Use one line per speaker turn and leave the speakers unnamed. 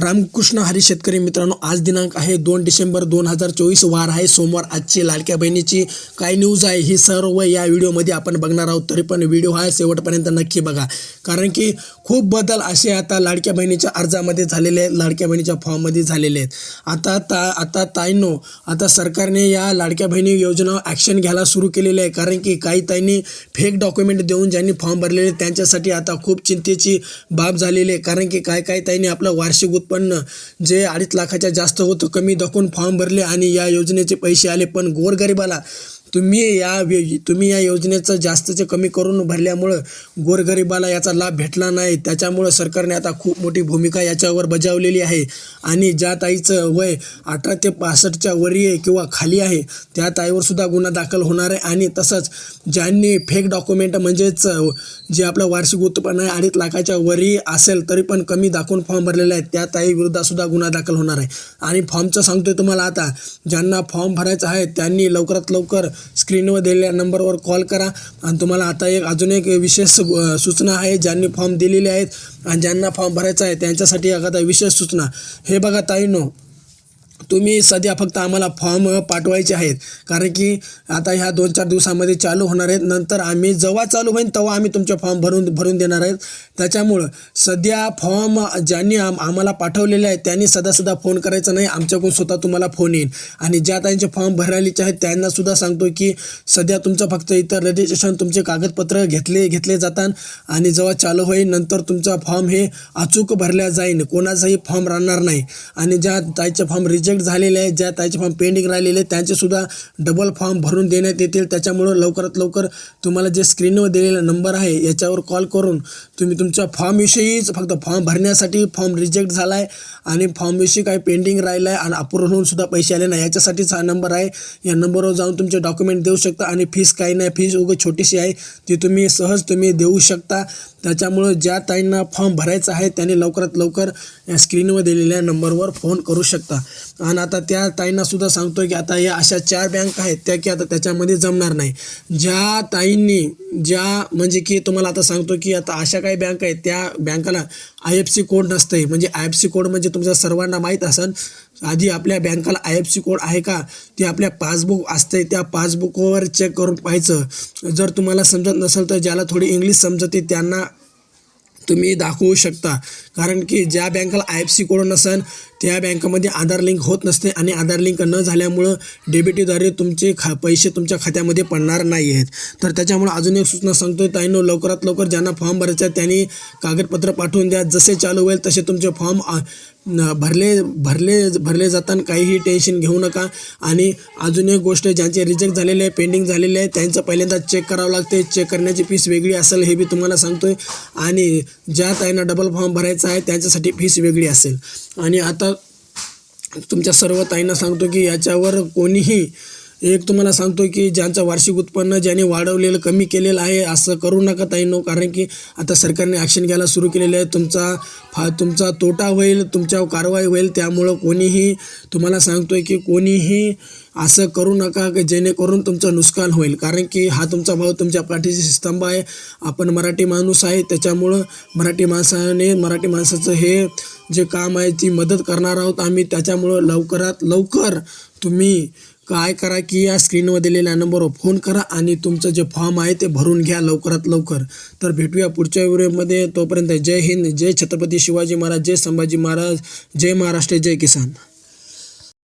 रामकृष्ण हरी शेतकरी मित्रांनो आज दिनांक आहे दोन डिसेंबर दोन हजार चोवीस. वार आहे. सोमवार आजची लाडक्या बहिणीची काय न्यूज आहे ही सर्व या व्हिडिओमध्ये आपण बघणार आहोत. तरी पण व्हिडिओ हा शेवटपर्यंत नक्की बघा. कारण की खूप बदल असे आता लाडक्या बहिणीच्या अर्जामध्ये झालेले आहेत लाडक्या बहिणीच्या फॉर्ममध्ये झालेले आहेत. आता ता आता ताईंनो आता सरकारने या लाडक्या बहिणी योजना ॲक्शन घ्यायला सुरू केलेली आहे. कारण की काही ताईंनी फेक डॉक्युमेंट देऊन ज्यांनी फॉर्म भरलेले त्यांच्यासाठी आता खूप चिंतेची बाब झालेली आहे. कारण की काय काय ताईंनी आपलं वार्षिक उत्पन्न जे अडीच लाखाच्या जास्त होतं कमी दाखवून फॉर्म भरले आणि या योजनेचे पैसे आले. पण गोरगरिबाला तुम्ही या वे- तुम्ही या योजनेचं जास्तचे कमी करून भरल्यामुळं गोरगरिबाला याचा लाभ भेटला नाही. त्याच्यामुळं सरकारने आता खूप मोठी भूमिका याच्यावर बजावलेली आहे. आणि ज्या ताईचं वय अठरा ते पासष्टच्या वरी आहे किंवा खाली आहे त्या ताईवरसुद्धा गुन्हा दाखल होणार आहे. आणि तसंच ज्यांनी फेक डॉक्युमेंट म्हणजेच जे आपलं वार्षिक उत्पन्न आहे अडीच लाखाच्या वरी असेल तरी पण कमी दाखवून फॉर्म भरलेला आहे त्या ताईविरुद्धसुद्धा गुन्हा दाखल होणार आहे. आणि फॉर्मचं सांगतोय तुम्हाला आता ज्यांना फॉर्म भरायचा आहे त्यांनी लवकरात लवकर स्क्रीनवर दिलेल्या नंबरवर कॉल करा. आणि तुम्हाला आता एक अजून एक विशेष सूचना आहे ज्यांनी फॉर्म दिलेले आहेत. आणि ज्यांना फॉर्म भरायचा आहे त्यांच्यासाठी एखादा विशेष सूचना. हे बघा ताईनो तुम्ही सध्या फक्त आम्हाला फॉर्म पाठवायचे आहेत. कारण की आता ह्या दोन चार दिवसामध्ये चालू होणार आहेत. नंतर आम्ही जेव्हा चालू होईल तेव्हा आम्ही तुमचे फॉर्म भरून भरून देणार आहेत. त्याच्यामुळं सध्या फॉर्म ज्यांनी आम आम्हाला पाठवलेले आहेत त्यांनी सदा सदा फोन करायचा नाही. आमच्याकडून स्वतः तुम्हाला फोन येईल. आणि ज्या त्यांचे फॉर्म भरायचे आहेत त्यांना सुद्धा सांगतो की सध्या तुमचं फक्त इतर रजिस्ट्रेशन तुमचे कागदपत्र घेतले घेतले जातात. आणि जेव्हा चालू होईल नंतर तुमचा फॉर्म हे अचूक भरल्या जाईल कोणाचाही फॉर्म राहणार नाही. आणि ज्या त्याचे फॉर्म रिज रिजेक्ट झालेले आहेत ज्या ताईचे फॉर्म पेंडिंग राहिलेले आहेत त्यांचेसुद्धा डबल फॉर्म भरून देण्यात येतील. त्याच्यामुळं लवकरात लवकर तुम्हाला जे स्क्रीनवर दिलेला नंबर आहे याच्यावर कॉल करून तुम्ही तुमच्या फॉर्मविषयीच फक्त फॉर्म भरण्यासाठी फॉर्म रिजेक्ट झाला आहे आणि फॉर्मविषयी काही पेंडिंग राहिलं आहे आणि अप्रूव्ह होऊन सुद्धा पैसे आले नाही. याच्यासाठीच हा नंबर आहे. या नंबरवर जाऊन तुमचे डॉक्युमेंट देऊ शकता आणि फीस काही नाही. फीस उगं छोटीशी आहे. ती तुम्ही सहज तुम्ही देऊ शकता. त्याच्यामुळं ज्या ताईंना फॉर्म भरायचा आहे त्यांनी लवकरात लवकर या स्क्रीनवर दिलेल्या नंबरवर फोन करू शकता. आणि आता त्या ताईंना सुद्धा सांगतो की आता या अशा चार बँक आहेत त्या की आता त्याच्यामध्ये जमणार नाही. ज्या ताईंनी ज्या म्हणजे की तुम्हाला आता सांगतो की आता अशा काही बँक आहेत त्या बँकाला आय एफ सी कोड नसतंय. म्हणजे आय एफ सी कोड म्हणजे तुमच्या सर्वांना माहीत असेल आधी आपल्या बँकाला आय एफ सी कोड आहे का? ते आपल्या पासबुक असते त्या पासबुकवर चेक करून पाहायचं. जर तुम्हाला समजत नसेल तर ज्याला थोडी इंग्लिश समजते त्यांना तुम्ही दाखवू शकता. कारण की ज्या बँकाला आय एफ सी कोड नसेल त्या बँकामध्ये आधार लिंक होत नसते आणि आधार लिंक न झाल्यामुळं डेबिटीद्वारे तुमचे खा पैसे तुमच्या खात्यामध्ये पडणार नाही आहेत तर त्याच्यामुळं अजून एक सूचना सांगतो आहे ताईनो लवकरात लवकर ज्यांना फॉर्म भरायचा आहे त्यांनी कागदपत्र पाठवून द्या. जसे चालू होईल तसे तुमचे फॉर्म न- भरले भरले भरले जाताना काहीही टेन्शन घेऊ नका. आणि अजून एक गोष्ट ज्यांचे रिजेक्ट झालेले आहे पेंडिंग झालेले आहे त्यांचं पहिल्यांदा चेक करावं लागते चेक करण्याची फीस वेगळी असेल हे बी तुम्हाला सांगतो आहे आणि ज्या ताईंना डबल फॉर्म भरायचा आहे त्यांच्यासाठी फीस वेगळी असेल. आणि आता तुमच्या सर्व ताईंना सांगतो की याच्यावर कोणीही एक तुम्हाला सांगतो की ज्यांचं वार्षिक उत्पन्न ज्याने वाढवलेलं कमी केलेलं आहे असं करू नका ताईंनो. कारण की आता सरकारने ॲक्शन घ्यायला सुरू केलेलं आहे. तुमचा फा तुमचा तोटा होईल तुमच्यावर कारवाई होईल. त्यामुळं कोणीही तुम्हाला सांगतो आहे की कोणीही असं करू नका की जेणेकरून तुमचं नुकसान होईल. कारण की हा तुमचा भाऊ तुमच्या पाठीची स्तंभ आहे. आपण मराठी माणूस आहे. त्याच्यामुळं मराठी माणसाने मराठी माणसाचं हे जे काम आहे ती मदत करणार आहोत आम्ही. त्याच्यामुळं लवकरात लवकर तुम्ही काय करा की या स्क्रीनवर दिलेल्या नंबरवर फोन करा आणि तुमचं जे फॉर्म आहे ते भरून घ्या लवकरात लवकर. तर भेटूया पुढच्या व्हिडिओमध्ये. तोपर्यंत जय हिंद जय छत्रपती शिवाजी महाराज जय संभाजी महाराज जय महाराष्ट्र जय किसान.